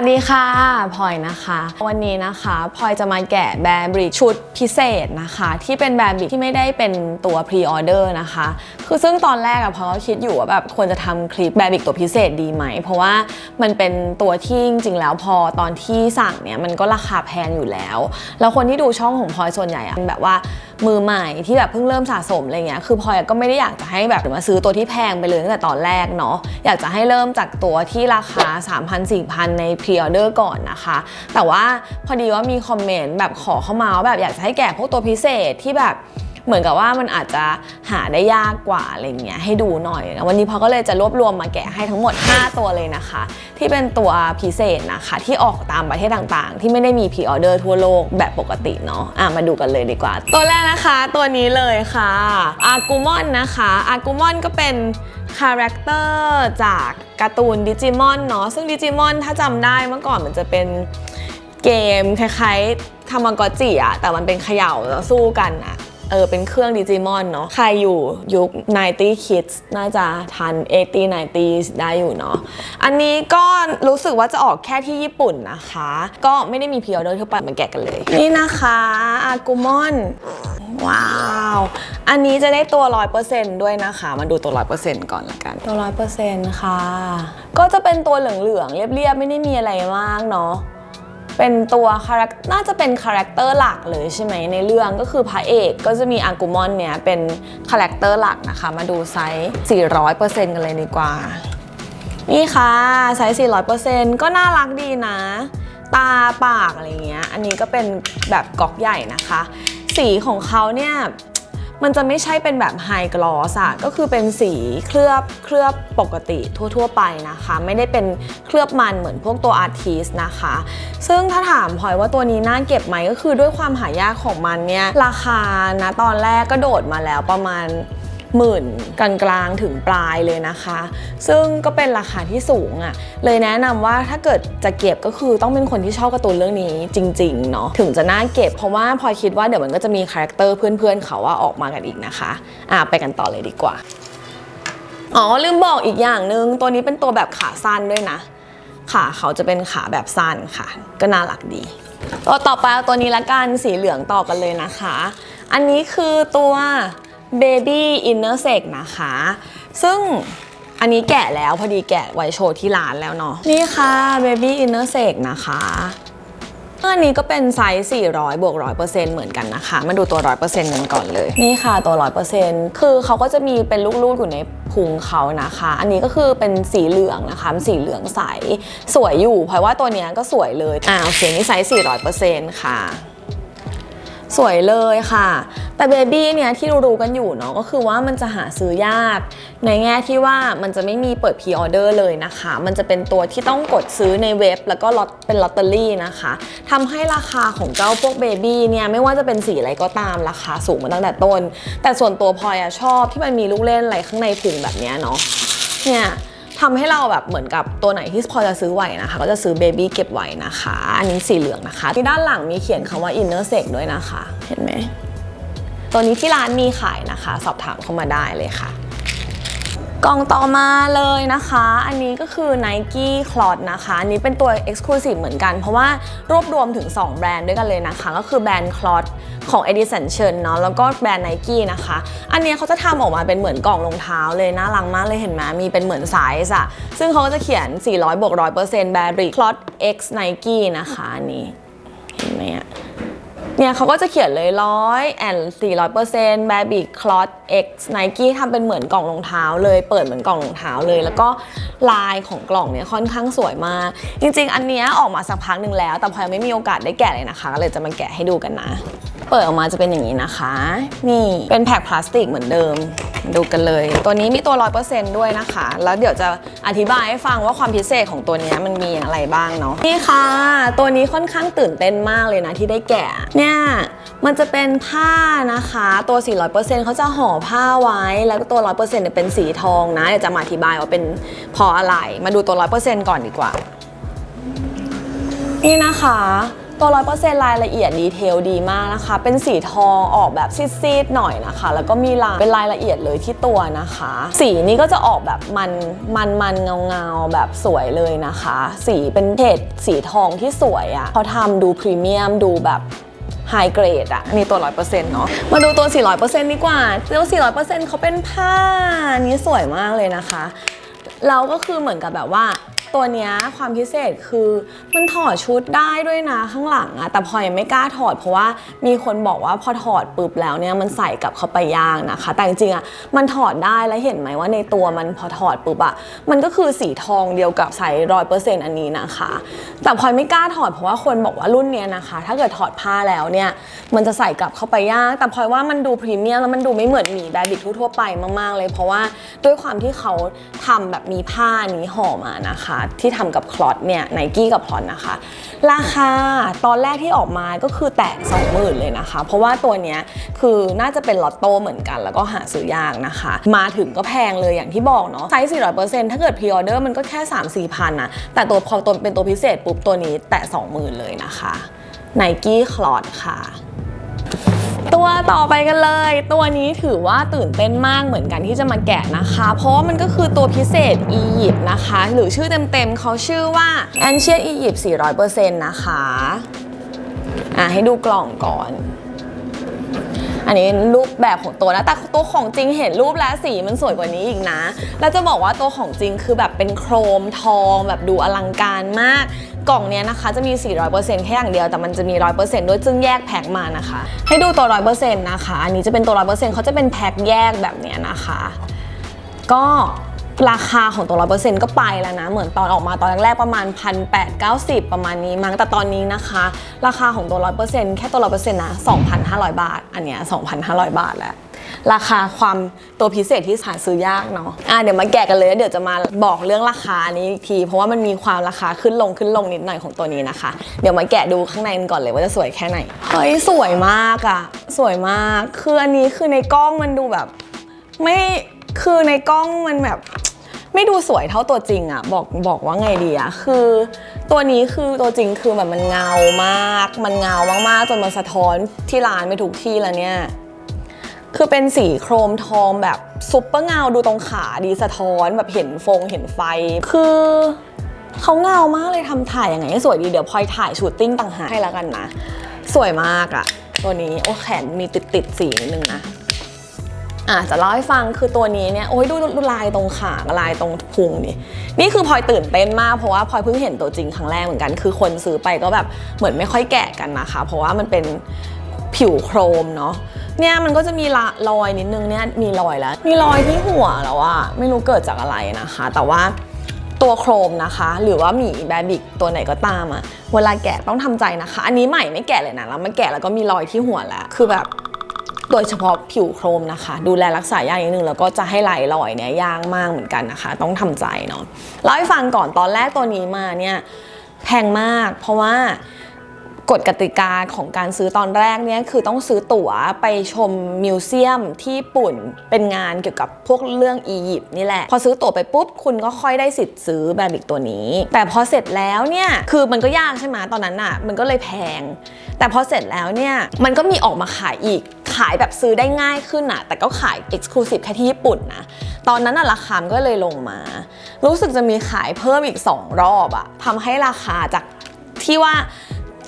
วัสดีค่ะพลอยนะคะ วันนี้นะคะพลอยจะมาแกะแบรนด์บริกชุดพิเศษนะคะ ที่เป็นแบรนด์บริกที่ไม่ได้เป็นตัวพรีออเดอร์นะคะ คือซึ่งตอนแรกอะพลอยก็คิดอยู่ว่าแบบควรจะทำคลิปแบรนด์บริกตัวพิเศษดีไหม เพราะว่ามันเป็นตัวที่จริงๆแล้วพอตอนที่สั่งเนี่ยมันก็ราคาแพงอยู่แล้ว แล้วคนที่ดูช่องของพลอยส่วนใหญ่อะเป็นแบบว่า มือใหม่ที่แบบเพิ่งเริ่มสะสมอะไรเงี้ยคือพลอยก็ไม่ได้อยากจะให้แบบมาซื้อตัวที่แพงไปเลยตั้งแต่ตอนแรกเนาะอยากจะให้เริ่มจากตัวที่ราคา 3,000-4,000 ในพรีออเดอร์ก่อนนะคะ แต่ว่าพอดีว่ามีคอมเมนต์แบบขอเข้ามาว่าแบบอยากจะให้แกะพวกตัวพิเศษที่แบบ เหมือนกับว่ามันอาจจะหาได้ยากกว่าอะไรเงี้ยให้ดูหน่อยนะวันนี้พอก็เลยจะรวบรวมมาแกะให้ทั้งหมด 5 ตัวเลยนะคะ ที่เป็นตัวพิเศษนะคะ ที่ออกตามประเทศต่างๆ ที่ไม่ได้มีพรีออเดอร์ทั่วโลกแบบปกติเนาะอะมาดูกันเลยดีกว่า ตัวแรกนะคะตัวนี้เลยค่ะอากูมอนนะคะอากูมอนก็เป็นคาแรคเตอร์จากการ์ตูนดิจิมอนเนาะซึ่งดิจิมอนถ้าจำได้เมื่อก่อนมันจะเป็นเกมคล้ายๆทามากอจิอะแต่มันเป็นเขย่าแล้วสู้กันอะ เออเป็นเครื่องดิจิมอนเนาะใครอยู่ยุค 90 kids น่าจะทัน 80 90 ได้อยู่เนาะอันนี้ก็รู้สึกว่าจะออกแค่ที่ญี่ปุ่นนะคะ ก็ไม่ได้มีพ r ออเดอร์ทั่วไปมาแกะกันเลย นี่นะคะอากูมอนว้าว อันนี้จะได้ตัว 100%ด้วยนะคะ มาดูตัว 100%ก่อนละกัน ตัว 100%ค่ะ ก็จะเป็นตัวเหลืองๆเรียบๆ ไม่ได้มีอะไรมากเนาะ เป็นตัวคาแรคน่าจะเป็นคาแรคเตอร์หลักเลยใช่ไหมในเรื่องก็คือพระเอกก็จะมีอากูมอนเนี่ยเป็นคาแรคเตอร์หลักนะคะ มาดูไซส์400%กันเลยดีกว่า นี่ค่ะไซส์400%ก็น่ารักดีนะ ตาปากอะไรเงี้ย อันนี้ก็เป็นแบบก๊อกใหญ่นะคะ สีของเขาเนี่ย มันจะไม่ใช่เป็นแบบไฮกลอสอะก็คือเป็นสีเคลือบเคลือบปกติทั่ว ๆ ไปนะคะ ไม่ได้เป็นเคลือบมันเหมือนพวกตัวอาร์ติสนะคะ ซึ่งถ้าถามพลอยว่าตัวนี้น่าเก็บไหมก็คือด้วยความหายากของมันเนี่ยราคานะตอนแรกก็โดดมาแล้วประมาณ หมื่นกลางๆถึงปลายเลยนะคะ ซึ่งก็เป็นราคาที่สูงอะ่ะเลยแนะนำว่าถ้าเกิดจะเก็บก็คือต้องเป็นคนที่ชอบการ์ตูนเรื่องนี้จริงๆเนาะถึงจะน่าเก็บเพราะว่าพลอยคิดว่าเดี๋ยวมันก็จะมีคาแรคเตอร์เพื่อนๆเขาว่าออกมากันอีกนะคะอะไปกันต่อเลยดีกว่าอ๋อลืมบอกอีกอย่างหนึ่งตัวนี้เป็นตัวแบบขาสั้นด้วยนะขาเขาจะเป็นขาแบบสั้นค่ะ ก็น่ารักดี ตัวต่อไปตัวนี้ละกันสีเหลืองต่อกันเลยนะคะ อันนี้คือตัว Baby Inner Sec นะคะ ซึ่งอันนี้แกะแล้วพอดีแกะไว้โชว์ที่ร้านแล้วเนาะนี่ค่ะ Baby Inner Sec นะคะอันนี้ก็เป็นไซส์ 400 บวก 100%เหมือนกันนะคะ มาดูตัว 100%กันก่อนเลย นี่ค่ะตัว 100%คือเขาก็จะมีเป็นลูกๆอยู่ในพุงเขานะคะ อันนี้ก็คือเป็นสีเหลืองนะคะ สีเหลืองใส สวยอยู่ เพราะว่าตัวเนี้ยก็สวยเลย อ่าโอเคนี่ไซส์ 400%ค่ะ สวยเลยค่ะ แต่เบบี้เนี่ยที่รู้ๆกันอยู่เนาะก็คือว่ามันจะหาซื้อยาก ในแง่ที่ว่ามันจะไม่มีเปิดพ r ออเดอร์เลยนะคะ มันจะเป็นตัวที่ต้องกดซื้อในเว็บ แล้วก็ลอตเป็นลอตเตอรี่นะคะทำให้ราคาของเจ้าพวกเบบี้เนี่ยไม่ว่าจะเป็นสีอะไรก็ตามราคาสูงมาตั้งแต่ต้น แต่ส่วนตัวพลอยอะชอบที่มันมีลูกเล่นอะไรข้างในพุงแบบนี้เนาะเนี่ย ทำให้เราแบบเหมือนกับตัวไหนที่พอจะซื้อไหวนะคะ ก็จะซื้อเบบี้เก็บไว้นะคะ อันนี้สีเหลืองนะคะที่ด้านหลังมีเขียนคำว่า inner sec ด้วยนะคะ เห็นไหมตัวนี้ที่ร้านมีขายนะคะ สอบถามเข้ามาได้เลยค่ะ กล่องต่อมาเลยนะคะ อันนี้ก็คือ Nike Cloud นะคะ อันนี้เป็นตัว Exclusive เหมือนกัน เพราะว่ารวบรวมถึง 2 แบรนด์ด้วยกันเลยนะคะ ก็คือแบรนด์ Cloud ของ Edison Chen เนาะ แล้วก็แบรนด์ Nike นะคะ อันเนี้ยเขาจะทำออกมาเป็นเหมือนกล่องรองเท้าเลย น่ารักมากเลยเห็นไหม มีเป็นเหมือนไซส์อะซึ่งเขาก็จะเขียน 400บวก100% b a r i c Cloud X Nike นะคะอันนี้ เนี่ยเขาก็จะเขียนเลยร้อยแอนสี่ร้อยเปอร์เซ็นต์แบบิคลอดเอ็กซ์ไนกี้ทำเป็นเหมือนกล่องรองเท้าเลยเปิดเหมือนกล่องรองเท้าเลย แล้วก็ลายของกล่องเนี่ยค่อนข้างสวยมาก จริง ๆ อันเนี้ยออกมาสักพักหนึ่งแล้ว แต่พลอยไม่มีโอกาสได้แกะเลยนะคะก็เลยจะมาแกะให้ดูกันนะ เปิดออกมาจะเป็นอย่างนี้นะคะ นี่เป็นแพ็คพลาสติกเหมือนเดิม ดูกันเลย ตัวนี้มีตัว 100%ด้วยนะคะ แล้วเดี๋ยวจะอธิบายให้ฟังว่าความพิเศษของตัวนี้มันมีอะไรบ้างเนาะนี่ค่ะ ตัวนี้ค่อนข้างตื่นเต้นมากเลยนะที่ได้แกะเนี่ยมันจะเป็นผ้านะคะ ตัว 400%เขาจะห่อผ้าไว้ แล้วก็ตัว 100%เนี่ยเป็นสีทองนะเดี๋ยวจะมาอธิบายว่าเป็นพราะอะไร มาดูตัว 100%ก่อนดีกว่า นี่นะคะ ตัวร้อยเปอร์เซ็นต์รายละเอียดดีเทลดีมากนะคะ เป็นสีทองออกแบบซีดๆหน่อยนะคะ แล้วก็มีลายเป็นรายละเอียดเลยที่ตัวนะคะ สีนี้ก็จะออกแบบมันมันมันเงาเงาแบบสวยเลยนะคะ สีเป็นเฉดสีทองที่สวยอะ่ะเขาทำดูพรีเมียมดูแบบไฮเกรดอะนี่ตัว 100%เนาะมาดูตัว 400%ดีกว่าตัว400%เขาเป็นผ้านี้สวยมากเลยนะคะ เราก็คือเหมือนกับแบบว่า ตัวเนี้ยความพิเศษคือมันถอดชุดได้ด้วยนะข้างหลังอะแต่พลอยยังไม่กล้าถอดเพราะว่ามีคนบอกว่าพอถอดปุ๊บแล้วเนี่ยมันใส่กลับเข้าไปยากนะคะ แต่จริงๆอะมันถอดได้แล้วเห็นไหมว่าในตัวมันพอถอดปุ๊บอะมันก็คือสีทองเดียวกับใส่ร้อยเปอร์เซ็นต์อันนี้นะคะ แต่พลอยไม่กล้าถอดเพราะว่าคนบอกว่ารุ่นเนี้ยนะคะ ถ้าเกิดถอดผ้าแล้วเนี่ยมันจะใส่กลับเข้าไปยากแต่พลอยว่ามันดูพรีเมียมแล้วมันดูไม่เหมือนหมีแบบบิกทั่วๆไปมากๆเลย เพราะว่าด้วยความที่เขาทำแบบมีผ้านี้ห่อมานะคะที่ทำกับคลอตเนี่ยไนกี้กับคลอตนะคะ ราคาตอนแรกที่ออกมาก็คือแตะ20,000เลยนะคะ เพราะว่าตัวเนี้ยคือน่าจะเป็นลอตโต้เหมือนกัน แล้วก็หาซื้อยากนะคะ มาถึงก็แพงเลยอย่างที่บอกเนาะไซส์400%ถ้าเกิดพรีออเดอร์มันก็แค่ 3-4พันนะแต่ตัวพอตัวเป็นตัวพิเศษปุ๊บตัวนี้แตะ20,000เลยนะคะไนกี้คลอตค่ะ ตัวต่อไปกันเลย ตัวนี้ถือว่าตื่นเต้นมากเหมือนกันที่จะมาแกะนะคะ เพราะมันก็คือตัวพิเศษอียิปต์นะคะ หรือชื่อเต็มๆเขาชื่อว่า Ancient Egypt 400%นะคะ อะให้ดูกล่องก่อน อันนี้รูปแบบของตัวนะ แต่ตัวของจริงเห็นรูปแล้วสีมันสวยกว่านี้อีกนะ แล้วจะบอกว่าตัวของจริงคือแบบเป็นโครมทองแบบดูอลังการมาก กล่องเนี้ยนะคะจะมี 400%แค่อย่างเดียว แต่มันจะมี 100%ด้วยซึ่งแยกแพ็คมานะคะ ให้ดูตัว 100%นะคะ อันนี้จะเป็นตัว 100%เขาจะเป็นแพ็คแยกแบบเนี้ยนะคะ ก็ ราคาของตัว100%ก็ไปแล้วนะ เหมือนตอนออกมาตอนแรกๆประมาณ1,890ประมาณนี้มั้งแต่ตอนนี้นะคะ ราคาของตัว100%แค่ตัว100%นะ2,500บาท อันเนี้ย2,500บาทแล้วราคาความตัวพิเศษที่หาซื้อยากเนาะอะเดี๋ยวมาแกะกันเลยแล้วเดี๋ยวจะมาบอกเรื่องราคานี้อีกที เพราะว่ามันมีความราคาขึ้นลงขึ้นลงนิดหน่อยของตัวนี้นะคะ เดี๋ยวมาแกะดูข้างในกันก่อนเลยว่าจะสวยแค่ไหน เฮ้ยสวยมากอะสวยมาก คืออันนี้คือในกล้องมันดูแบบ ไม่ คือในกล้องมันแบบ ไม่ดูสวยเท่าตัวจริงอะบอกบอกว่าไงดีอะคือ ตัวนี้คือตัวจริงคือแบบมันเงามาก มันเงามากๆจนมันสะท้อนที่ร้านไปทุกที่แล้วเนี่ยคือเป็นสีโครมทองแบบซุปเปอร์เงาดูตรงขาดีสะท้อนแบบเห็นฟงเห็นไฟ คือเขาเงามากเลยทำถ่ายยังไงให้สวยดีเดี๋ยวพลอยถ่ายชูตติ้งต่างหากให้แล้วกันนะ สวยมากอะตัวนี้โอ้แขนมีติดติดสีนิดนึงนะ อะจะเล่าให้ฟังคือตัวนี้เนี่ยโอ้ยดูดูลายตรงขาลายตรงพุงนี่นี่คือพลอยตื่นเต้นมากเพราะว่าพลอยเพิ่งเห็นตัวจริงครั้งแรกเหมือนกัน คือคนซื้อไปก็แบบเหมือนไม่ค่อยแกะกันนะคะ เพราะว่ามันเป็นผิวโครมเนาะเนี่ยมันก็จะมีละรอยนิดนึงเนี่ยมีรอยแล้ว มีรอยที่หัวแล้วอะไม่รู้เกิดจากอะไรนะคะ แต่ว่าตัวโครมนะคะ หรือว่าหมีแบบิกตัวไหนก็ตามอะเวลาแกะต้องทำใจนะคะ อันนี้ใหม่ไม่แกะเลยนะแล้วมาแกะแล้วก็มีรอยที่หัวแล้วคือแบบ โดยเฉพาะผิวโครมนะคะ ดูแลรักษายากนิดนึงแล้วก็จะให้ลายรอยเนี่ยยากมากเหมือนกันนะคะ ต้องทำใจเนาะเล่าให้ฟังก่อนตอนแรกตัวนี้มาเนี่ยแพงมากเพราะว่ากฎกติกาของการซื้อตอนแรกเนี่ยคือต้องซื้อตั๋วไปชมมิวเซียมที่ญี่ปุ่นเป็นงานเกี่ยวกับพวกเรื่องอียิปต์นี่แหละ พอซื้อตั๋วไปปุ๊บคุณก็ค่อยได้สิทธิ์ซื้อแบบิกตัวนี้ แต่พอเสร็จแล้วเนี่ยคือมันก็ยากใช่ไหมตอนนั้นอะมันก็เลยแพง แต่พอเสร็จแล้วเนี่ยมันก็มีออกมาขายอีก ขายแบบซื้อได้ง่ายขึ้นอะแต่ก็ขาย Exclusive แค่ที่ญี่ปุ่นนะ ตอนนั้นอะราคาก็เลยลงมา รู้สึกจะมีขายเพิ่มอีก 2 รอบอะทำให้ราคาจากที่ว่า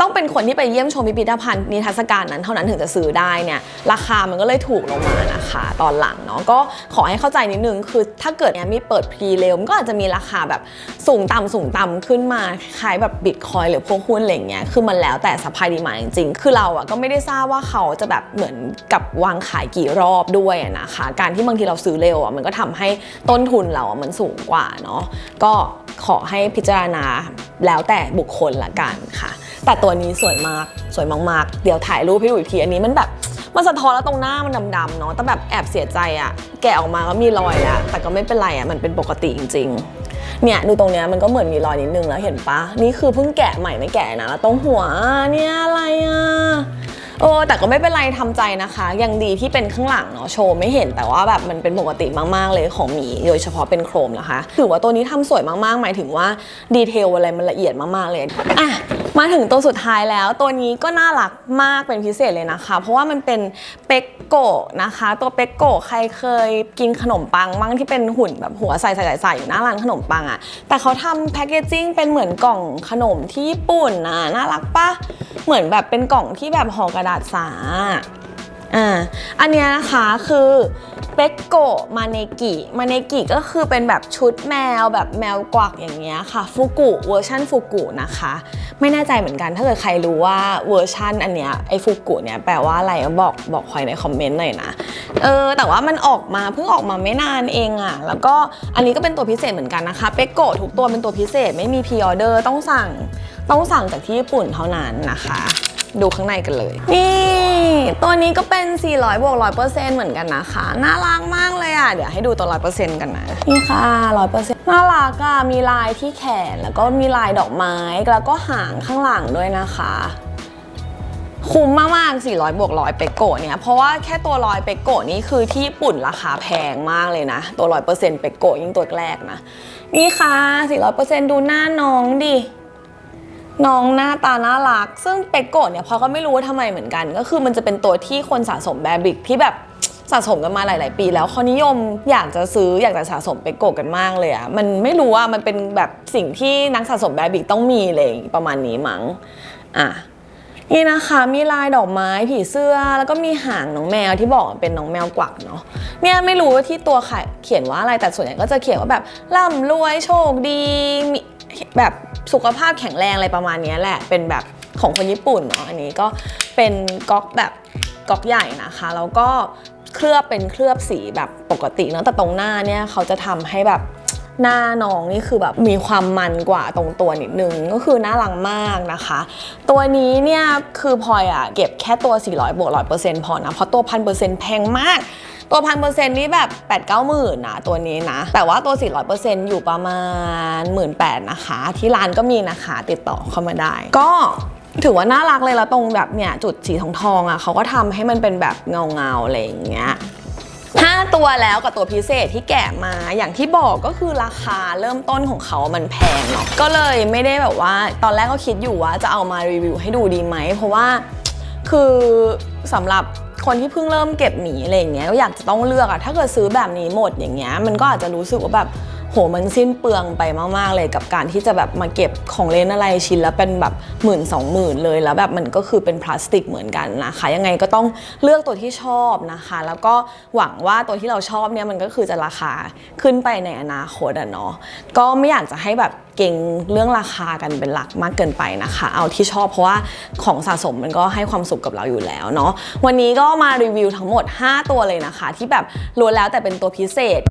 ต้องเป็นคนที่ไปเยี่ยมชมพิพิธภัณฑ์นิทรรศการนั้นเท่านั้นถึงจะซื้อได้เนี่ยราคามันก็เลยถูกลงมานะคะตอนหลังเนาะก็ขอให้เข้าใจนิดนึงคือถ้าเกิดเนี่ยมีเปิดพรีเลมก็อาจจะมีราคาแบบสูงต่ำสูงต่ำขึ้นมาคล้ายแบบบิตคอยหรือพวกหุ้นอะไรเงี้ยคือมันแล้วแต่สภายดีมาจริงๆ คือเราอะก็ไม่ได้ทราบว่าเขาจะแบบเหมือนกับวางขายกี่รอบด้วยอะนะคะ การที่บางทีเราซื้อเร็วอะมันก็ทำให้ต้นทุนเราอะมันสูงกว่าเนาะก็ขอให้พิจารณาแล้วแต่บุคคลละกันค่ะ แต่ตัวนี้สวยมากสวยมากๆ เดี๋ยวถ่ายรูปให้ดูอีกทีอันนี้มันแบบมันสะท้อนแล้วตรงหน้ามันดำๆเนาะแต่แบบแอบเสียใจอะแกะออกมาก็มีรอยแล้วแต่ก็ไม่เป็นไรอะมันเป็นปกติจริง ๆ เนี่ยดูตรงเนี้ยมันก็เหมือนมีรอยนิดนึงแล้วเห็นปะนี่คือเพิ่งแกะใหม่ไม่แกะนะแล้วตรงหัวเนี่ยอะไรอะโอ้แต่ก็ไม่เป็นไรทำใจนะคะ ยังดีที่เป็นข้างหลังเนาะโชว์ไม่เห็นแต่ว่าแบบมันเป็นปกติมากๆเลยของหมีโดยเฉพาะเป็นโครมนะคะถือว่าตัวนี้ทำสวยมากๆ หมายถึงว่าดีเทลอะไรมันละเอียดมากๆเลยอะ มาถึงตัวสุดท้ายแล้ว ตัวนี้ก็น่ารักมากเป็นพิเศษเลยนะคะ เพราะว่ามันเป็นเป็กโกะนะคะ ตัวเป็กโกะใครเคยกินขนมปังมั้งที่เป็นหุ่นแบบหัวใส่ใส่ใส่อยู่หน้าร้านขนมปังอะแต่เขาทำแพคเกจจิ้งเป็นเหมือนกล่องขนมที่ญี่ปุ่นนะน่ารักปะเหมือนแบบเป็นกล่องที่แบบห่อกระดาษสา อ่าอันเนี้ยนะคะคือเปกโกมาเนกิมาเนกิก็คือเป็นแบบชุดแมวแบบแมวกวักอย่างเงี้ยค่ะฟูกุเวอร์ชันฟูกุนะคะ ไม่แน่ใจเหมือนกันถ้าเกิดใครรู้ว่าเวอร์ชันอันเนี้ยไอฟูกุเนี่ยแปลว่าอะไรบอกบอกคอยในคอมเมนต์หน่อยนะเออแต่ว่ามันออกมาเพิ่งออกมาไม่นานเองอะแล้วก็อันนี้ก็เป็นตัวพิเศษเหมือนกันนะคะเปกโกทุกตัวเป็นตัวพิเศษไม่มีพ r ออเดอร์ต้องสั่งต้องสั่งจากที่ญี่ปุ่นเท่านั้นนะคะ ดูข้างในกันเลย นี่ตัวนี้ก็เป็น 400บวก100%เหมือนกันนะคะ น่ารักมากเลยอะ เดี๋ยวให้ดูตัว 100%กันนะ นี่ค่ะ 100%น่ารักอะ มีลายที่แขน แล้วก็มีลายดอกไม้ แล้วก็หางข้างหลังด้วยนะคะคุ้มมากๆ 400 บวกร้อยเปกโกะเนี่ย เพราะว่าแค่ตัวร้อยเปกโกะนี่คือที่ญี่ปุ่นราคาแพงมากเลยนะ ตัว 100%เปกโกะยิ่งตัวแรกนะ นี่ค่ะ 400%ดูหน้าน้องดิ น้องหน้าตาน่ารัก ซึ่งเปกโกะเนี่ยพอก็ไม่รู้ว่าทำไมเหมือนกัน ก็คือมันจะเป็นตัวที่คนสะสมแบบิกที่แบบสะสมกันมาหลาย ๆ ปี แล้วเขานิยมอยากจะซื้ออยากจะสะสมเปกโกะกันมากเลยอะมันไม่รู้ว่ามันเป็นแบบสิ่งที่นักสะสมแบบิกต้องมีเลยประมาณนี้มั้งอะนี่นะคะมีลายดอกไม้ผีเสื้อแล้วก็มีหางน้องแมวที่บอกเป็นน้องแมวกวักเนาะเนี่ยไม่รู้ว่าที่ตัวเขียนว่าอะไรแต่ส่วนใหญ่ก็จะเขียนว่าแบบร่ำรวยโชคดี แบบสุขภาพแข็งแรงอะไรประมาณนี้แหละ เป็นแบบของคนญี่ปุ่นเนาะอันนี้ก็เป็นก๊อกแบบก๊อกใหญ่นะคะ แล้วก็เคลือบเป็นเคลือบสีแบบปกติเนาะแต่ตรงหน้าเนี่ยเขาจะทำให้แบบหน้าน้องนี่คือแบบมีความมันกว่าตรงตัวนิดนึงก็คือน่ารักมากนะคะ ตัวนี้เนี่ยคือพลอยอะเก็บแค่ตัว 400บวก100%พอนะเพราะตัวพันเปอร์เซ็นต์แพงมาก ตัวพันเปอร์เซ็นต์นี่แบบ8ปดเก้าหมื่นนะตัวนี้นะ แต่ว่าตัว 400เปอร์เซ็นต์อยู่ประมาณ 1 8ื่นนะคะ ที่ร้านก็มีนะคะติดต่อเข้ามาได้ ก็ถือว่าน่ารักเลยแล้วตรงแบบเนี่ยจุดสีทองทองอะเขาก็ทำให้มันเป็นแบบเงาเงาอะไรอย่างเงี้ย5 ตัวแล้วกับตัวพิเศษที่แกะมาอย่างที่บอกก็คือราคาเริ่มต้นของเขามันแพงเนาะก็เลยไม่ได้แบบว่า ตอนแรกก็คิดอยู่ว่าจะเอามารีวิวให้ดูดีไหม เพราะว่าคือสำหรับ คนที่เพิ่งเริ่มเก็บหมีอะไรอย่างเงี้ยก็อยากจะต้องเลือกอะถ้าเกิดซื้อแบบนี้หมดอย่างเงี้ยมันก็อาจจะรู้สึกว่าแบบ โหมันสิ้นเปลืองไปมาก ๆ เลยกับการที่จะแบบมาเก็บของเล่นอะไรชิ้นแล้วเป็นแบบหมื่นสองหมื่นเลยแล้วแบบมันก็คือเป็นพลาสติกเหมือนกันนะคะ ยังไงก็ต้องเลือกตัวที่ชอบนะคะ แล้วก็หวังว่าตัวที่เราชอบเนี่ยมันก็คือจะราคาขึ้นไปในอนาคตอะเนาะก็ไม่อยากจะให้แบบเก่งเรื่องราคากันเป็นหลักมากเกินไปนะคะ เอาที่ชอบเพราะว่าของสะสมมันก็ให้ความสุขกับเราอยู่แล้วเนาะวันนี้ก็มารีวิวทั้งหมด 5 ตัวเลยนะคะ ที่แบบล้วนแล้วแต่เป็นตัวพิเศษ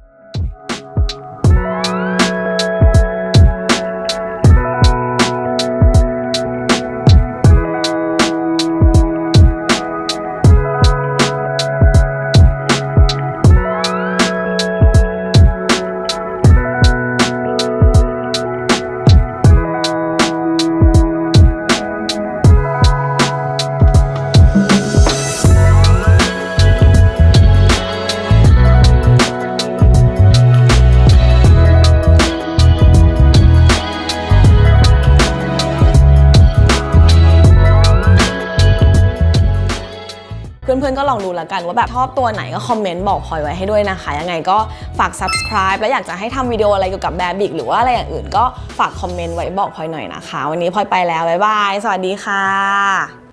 พื่อนๆก็ลองดูแล้วกันว่าแบบชอบตัวไหนก็คอมเมนต์บอกพลอยไว้ให้ด้วยนะคะ ยังไงก็ฝาก subscribe แล้วอยากจะให้ทำวิดีโออะไรเกี่ยวกับแบบิกหรือว่าอะไรอย่างอื่นก็ฝากคอมเมนต์ไว้บอกพลอยหน่อยนะคะ วันนี้พลอยไปแล้วบ๊ายบายสวัสดีค่ะ